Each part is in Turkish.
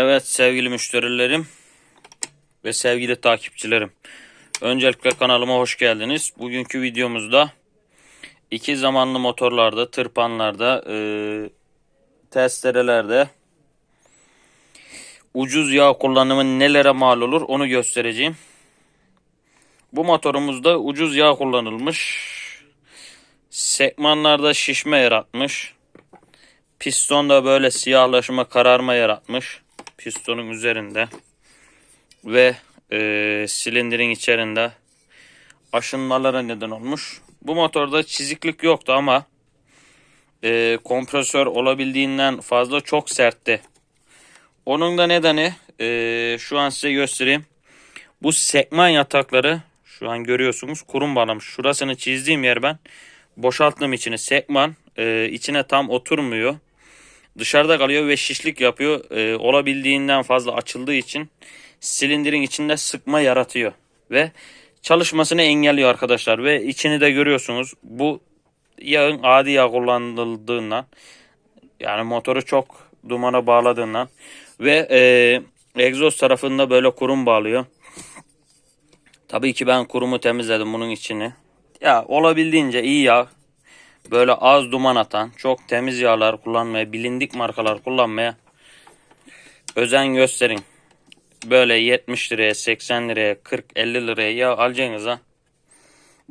Evet sevgili müşterilerim ve sevgili takipçilerim. Öncelikle kanalıma hoş geldiniz. Bugünkü videomuzda iki zamanlı motorlarda, tırpanlarda, e, testerelerde ucuz yağ kullanımı nelere mal olur onu göstereceğim. Bu motorumuzda ucuz yağ kullanılmış. Sekmanlarda şişme yaratmış. Pistonda böyle siyahlaşma, kararma yaratmış. Pistonun üzerinde. Ve e, silindirin içerisinde aşınmalara neden olmuş. Bu motorda çiziklik yoktu ama e, kompresör olabildiğinden fazla çok sertti. Onun da nedeni e, şu an size göstereyim. Bu sekman yatakları şu an görüyorsunuz kurum bağlamış. Şurasını çizdiğim yer ben boşalttığım içini sekman e, içine tam oturmuyor. Dışarıda kalıyor ve şişlik yapıyor. E, olabildiğinden fazla açıldığı için silindirin içinde sıkma yaratıyor. Ve çalışmasını engelliyor arkadaşlar. Ve içini de görüyorsunuz. Bu yağın adi yağ kullanıldığından yani motoru çok dumana bağladığından ve e, egzoz tarafında böyle kurum bağlıyor. Tabii ki ben kurumu temizledim bunun içini. Ya olabildiğince iyi yağ böyle az duman atan çok temiz yağlar kullanmaya bilindik markalar kullanmaya özen gösterin. Böyle 70 liraya 80 liraya 40 50 liraya yağ alacaksınız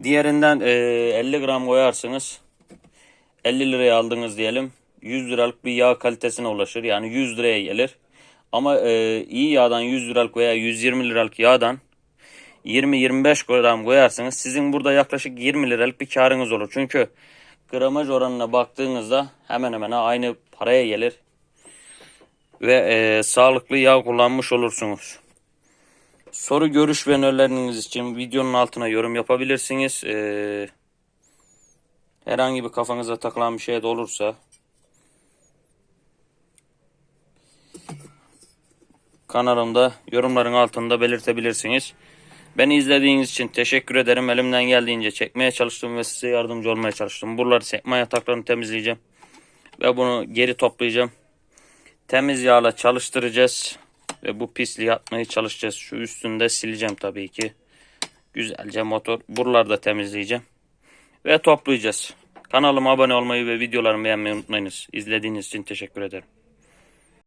Diğerinden e, 50 gram koyarsınız 50 liraya aldınız diyelim 100 liralık bir yağ kalitesine ulaşır yani 100 liraya gelir. Ama e, iyi yağdan 100 liralık veya 120 liralık yağdan 20-25 gram koyarsanız sizin burada yaklaşık 20 liralık bir karınız olur. Çünkü gramaj oranına baktığınızda hemen hemen aynı paraya gelir. Ve e, sağlıklı yağ kullanmış olursunuz. Soru, görüş ve önerileriniz için videonun altına yorum yapabilirsiniz. E, herhangi bir kafanıza takılan bir şey de olursa kanalımda yorumların altında belirtebilirsiniz. Beni izlediğiniz için teşekkür ederim. Elimden geldiğince çekmeye çalıştım ve size yardımcı olmaya çalıştım. Buraları sekme yataklarını temizleyeceğim. Ve bunu geri toplayacağım. Temiz yağla çalıştıracağız. Ve bu pisliği atmaya çalışacağız. Şu üstünde sileceğim tabii ki. Güzelce motor. Buraları da temizleyeceğim. Ve toplayacağız. Kanalıma abone olmayı ve videolarımı beğenmeyi unutmayınız. İzlediğiniz için teşekkür ederim.